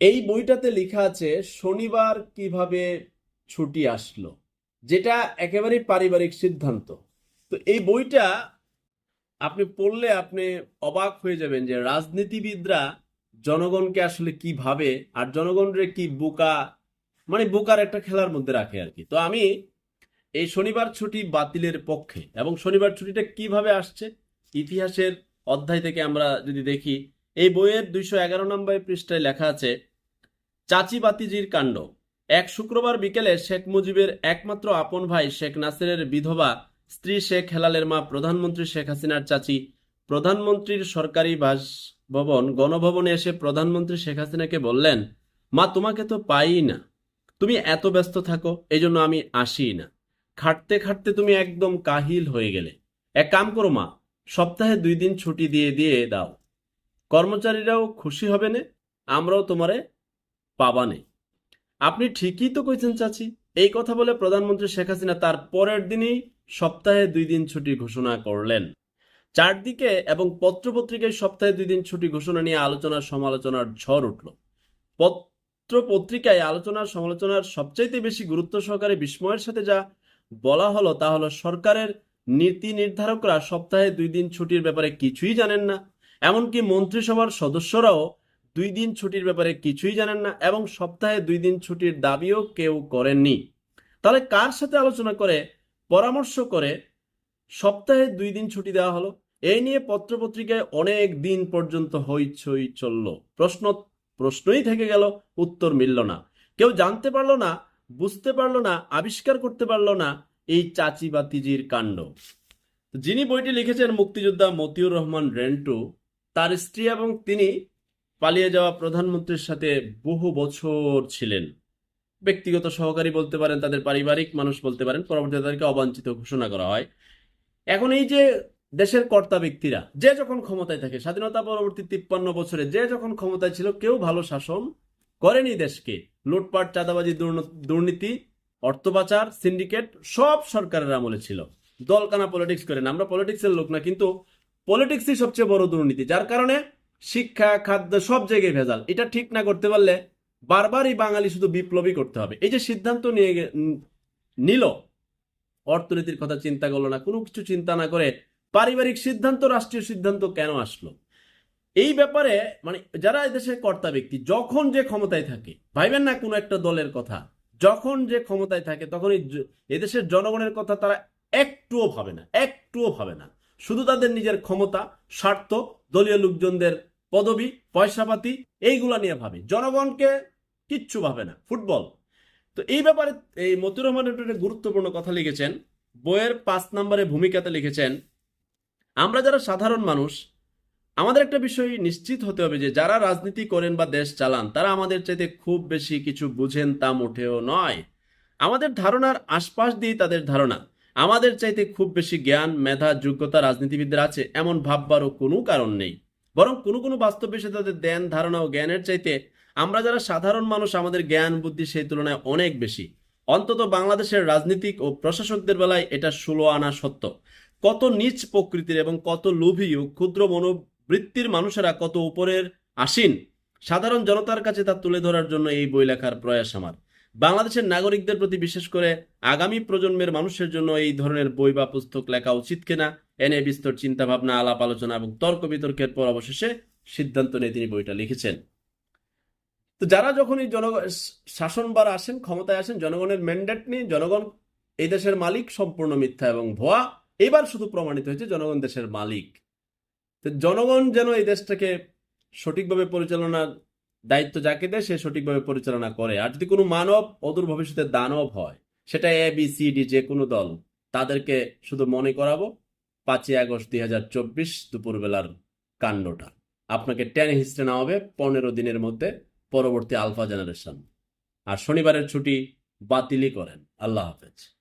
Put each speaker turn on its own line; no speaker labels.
এই বইটাতে লেখা আছে, শনিবার কীভাবে ছুটি আসলো? যেটা একেবারেই পারিবারিক সিদ্ধান্ত। তো এই বইটা আপনি পড়লে আপনি অবাক হয়ে যাবেন যে রাজনীতিবিদরা জনগণকে আসলে কি ভাবে আর জনগণরে কি বোকা মানে বোকার একটা খেলার মধ্যে রাখে আর কি। তো আমি এই শনিবার ছুটি বাতিলের পক্ষে এবং শনিবার ছুটিটা কীভাবে আসছে ইতিহাসের অধ্যায় থেকে আমরা যদি দেখি, এই বইয়ের দুইশো এগারো নম্বর পৃষ্ঠায় লেখা আছে চাচি বাতিজির কাণ্ড। এক শুক্রবার বিকেলে শেখ মুজিবের একমাত্র আপন ভাই শেখ নাসিরের বিধবা স্ত্রী শেখ হেলালের মা প্রধানমন্ত্রী শেখ হাসিনার চাচি প্রধানমন্ত্রীর সরকারি বাসভবন গণভবনে এসে প্রধানমন্ত্রী শেখ হাসিনাকে বললেন, মা, তোমাকে তো পাই না। তুমি এত ব্যস্ত থাকো, এই জন্য আমি আসি না। খাটতে খাটতে তুমি একদম কাহিল হয়ে গেলে। এক কাম করো মা, সপ্তাহে দুই দিন ছুটি দিয়ে দিয়ে দাও। কর্মচারীরাও খুশি হবে না, আমরাও তোমারে পাবানে আপনি ঠিকই তো কইছেন চাচি, এই কথা বলে প্রধানমন্ত্রী শেখ হাসিনা তার পরের দিনই সপ্তাহে দুই দিন ছুটি ঘোষণা করলেন। চারদিকে এবং পত্রপত্রিকায় সপ্তাহে দুই দিন ছুটি ঘোষণা নিয়ে আলোচনা সমালোচনার ঝড় উঠল। পত্র পত্রিকায় আলোচনার সমালোচনার সবচাইতে বেশি গুরুত্ব সহকারে বিস্ময়ের সাথে যা বলা হলো তা হলো সরকারের নীতি নির্ধারকরা সপ্তাহে দুই দিন ছুটির ব্যাপারে কিছুই জানেন না। এমনকি মন্ত্রিসভার সদস্যরাও দুই দিন ছুটির ব্যাপারে কিছুই জানেন না এবং সপ্তাহে দুই দিন ছুটির দাবিও কেউ করেননি। তাহলে কার সাথে আলোচনা করে, পরামর্শ করে সপ্তাহে দুই দিন ছুটি দেওয়া হলো? এই নিয়ে পত্রপত্রিকায় অনেক দিন পর্যন্ত হইচই চলল। প্রশ্ন, প্রশ্নই থেকে গেল, উত্তর মিলল না। কেউ জানতে পারল না, বুঝতে পারল না, আবিষ্কার করতে পারল না এই চাচি বা তিজির কাণ্ড। যিনি বইটি লিখেছেন মুক্তিযোদ্ধা মতিউর রহমান রেন্টু, তার স্ত্রী এবং তিনি পালিয়ে যাওয়া প্রধানমন্ত্রীর সাথে বহু বছর ছিলেন। ব্যক্তিগত সহকারী বলতে পারেন, তাদের পারিবারিক মানুষ বলতে পারেন, পরবর্তীতে তাদেরকে অবাঞ্ছিত ঘোষণা করা হয়। এখন এই যে দেশের কর্তা ব্যক্তিরা, যে যখন ক্ষমতায় থাকে, স্বাধীনতা পরবর্তী তিপ্পান্ন বছরে যে যখন ক্ষমতায় ছিল, কেউ ভালো শাসন করেনি দেশকে। লুটপাট, চাঁদাবাজি দুর্নীতি অর্থ পাচার সিন্ডিকেট, সব সরকারের আমলে ছিল। দলকানা পলিটিক্স করেন আমরা পলিটিক্সের লোক না, কিন্তু পলিটিক্সই সবচেয়ে বড় দুর্নীতি, যার কারণে শিক্ষা, খাদ্য সব জায়গায় ভেজাল। এটা ঠিক না করতে পারলে বারবারই বাঙালি শুধু বিপ্লবী করতে হবে। এই যে সিদ্ধান্ত নিয়ে নিল, অর্থনীতির কথা চিন্তা করল না, কোনো কিছু চিন্তা না করে পারিবারিক সিদ্ধান্ত, রাষ্ট্রীয় সিদ্ধান্ত কেন আসলো? এই ব্যাপারে মানে যারা এদেশের কর্তা ব্যক্তি, যখন যে ক্ষমতায় থাকে, ভাইবেন না কোনো একটা দলের কথা, যখন যে ক্ষমতায় থাকে, তখন এই এদেশের জনগণের কথা তারা একটুও ভাবে না, একটুও ভাবে না। শুধু তাদের নিজের ক্ষমতা, স্বার্থ, দলীয় লোকজনদের পদবি, পয়সাপাতি, এইগুলা নিয়ে ভাবে। জনগণকে কিচ্ছু ভাবে না, ফুটবল। তো এই ব্যাপারে, এই মতিউর রহমান একটু গুরুত্বপূর্ণ কথা লিখেছেন। বইয়ের পাঁচ নম্বরে ভূমিকাতে লিখেছেন, আমরা যারা সাধারণ মানুষ, আমাদের একটা বিষয় নিশ্চিত হতে হবে যে যারা রাজনীতি করেন বা দেশ চালান, তারা আমাদের চাইতে খুব বেশি কিছু বুঝেন তা মোটেও নয়। আমাদের ধারণার আশপাশ দিয়েই তাদের ধারণা। আমাদের চাইতে খুব বেশি জ্ঞান, মেধা, যোগ্যতা রাজনীতিবিদদের আছে, এমন ভাববারও কোনো কারণ নেই। বরং কোনো কোনো বাস্তব বিষয়ে তাদের জ্ঞান ধারণা ও জ্ঞানের চাইতে আমরা যারা সাধারণ মানুষ, আমাদের জ্ঞান, বুদ্ধি সেই তুলনায় অনেক বেশি। অন্তত বাংলাদেশের রাজনীতিক ও প্রশাসকদের বেলায় এটা ষোলো আনা সত্য। কত নিচ প্রকৃতির এবং কত লোভী ও ক্ষুদ্র মনোবৃত্তির মানুষেরা কত উপরের আসীন, সাধারণ জনতার কাছে তা তুলে ধরার জন্য এই বই লেখার প্রয়াস আমার। বাংলাদেশের নাগরিকদের প্রতি বিশেষ করে আগামী প্রজন্মের মানুষের জন্য এই ধরনের বই বা পুস্তক লেখা উচিত কিনা এনে বিস্তর চিন্তা ভাবনা আলাপ আলোচনা এবং তর্ক বিতর্কের পর অবশেষে সিদ্ধান্ত নিয়ে তিনি বইটা লিখেছেন। তো যারা যখন এই জন শাসনবার আসেন, ক্ষমতায় আসেন, জনগণের ম্যান্ডেট নিয়ে, জনগণ এই দেশের মালিক, সম্পূর্ণ মিথ্যা এবং ভুয়া, এবার শুধু প্রমাণিত হয়েছে জনগণ দেশের মালিক। তো জনগণ যেন এই দেশটাকে সঠিকভাবে পরিচালনার দায়িত্ব যাকে দেয়, সে সঠিকভাবে পরিচালনা করে। আর যদি কোনো মানব অদূর ভবিষ্যতে দানব হয়, সেটা এ বি সি ডি যে কোনো দল, তাদেরকে শুধু মনে করাবো, পাঁচই আগস্ট দুই হাজার চব্বিশ দুপুরবেলার কাণ্ডটা। আপনাকে টেনে হিস্ট্রে নেওয়া হবে পনেরো দিনের মধ্যে পরবর্তী আলফা জেনারেশন। আর শনিবারের ছুটি বাতিলই করেন। আল্লাহ হাফেজ।